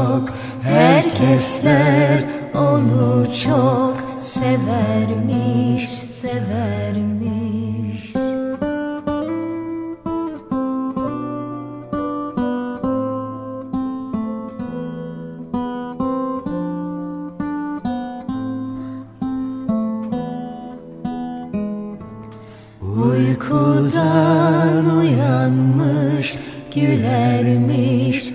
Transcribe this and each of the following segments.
çok Herkesler onu çok Severmiş, severmiş. Uykudan uyanmış Gülermiş,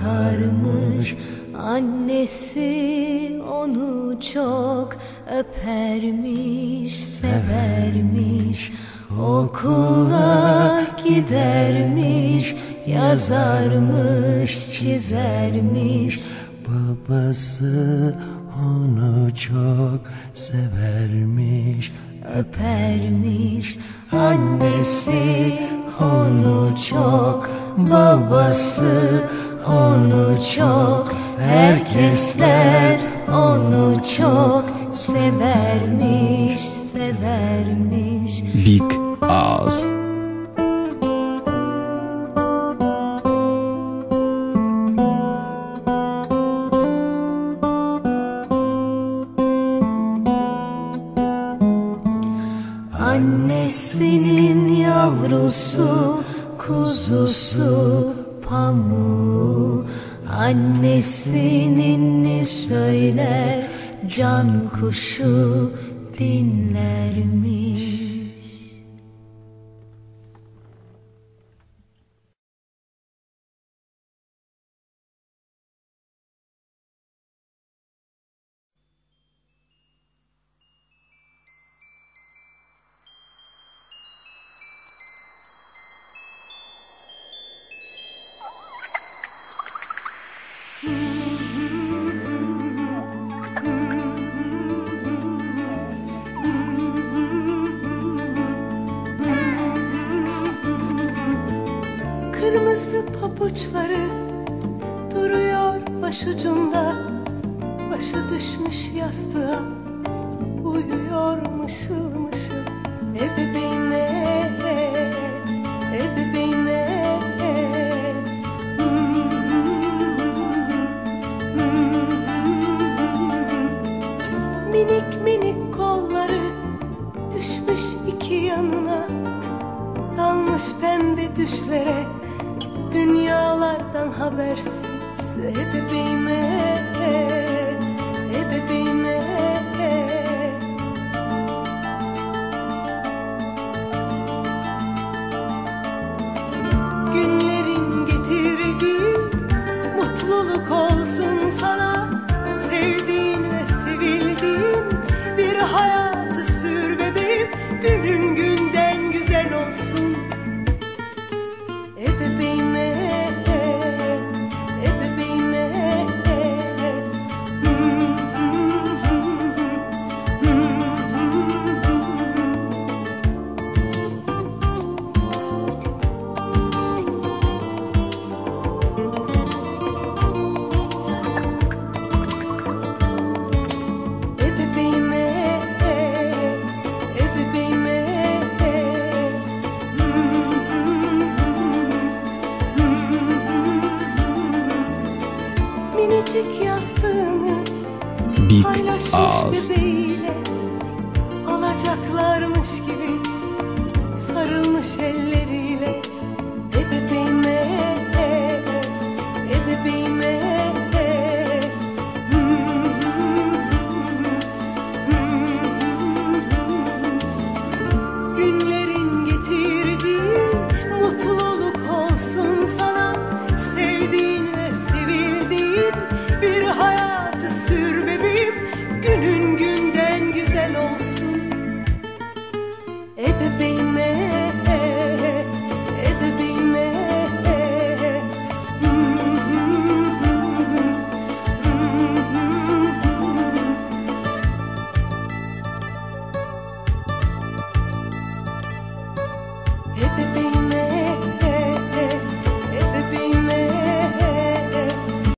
bakarmış. Annesi onu çok öpermiş, severmiş. Okula gidermiş, yazarmış, çizermiş. Babası onu çok severmiş öpermiş. Annesi onu çok Babası onu çok Herkesler onu çok Severmiş, severmiş. Big Ağız Annesinin yavrusu, kuzusu, pamuğu Annesinin ne söyler? Can kuşu dinlermiş Kırmızı pabuçları duruyor başucunda Başı düşmüş yastığa uyuyor mışıl mışıl. E bebeğime, e bebeğime Minik minik kolları düşmüş iki yanına. Dalmış pembe düşlere Dünyalardan habersiz E bebeğime E bebeğime Günlerin getirdiği Mutluluk olsun sana big ass. Uh,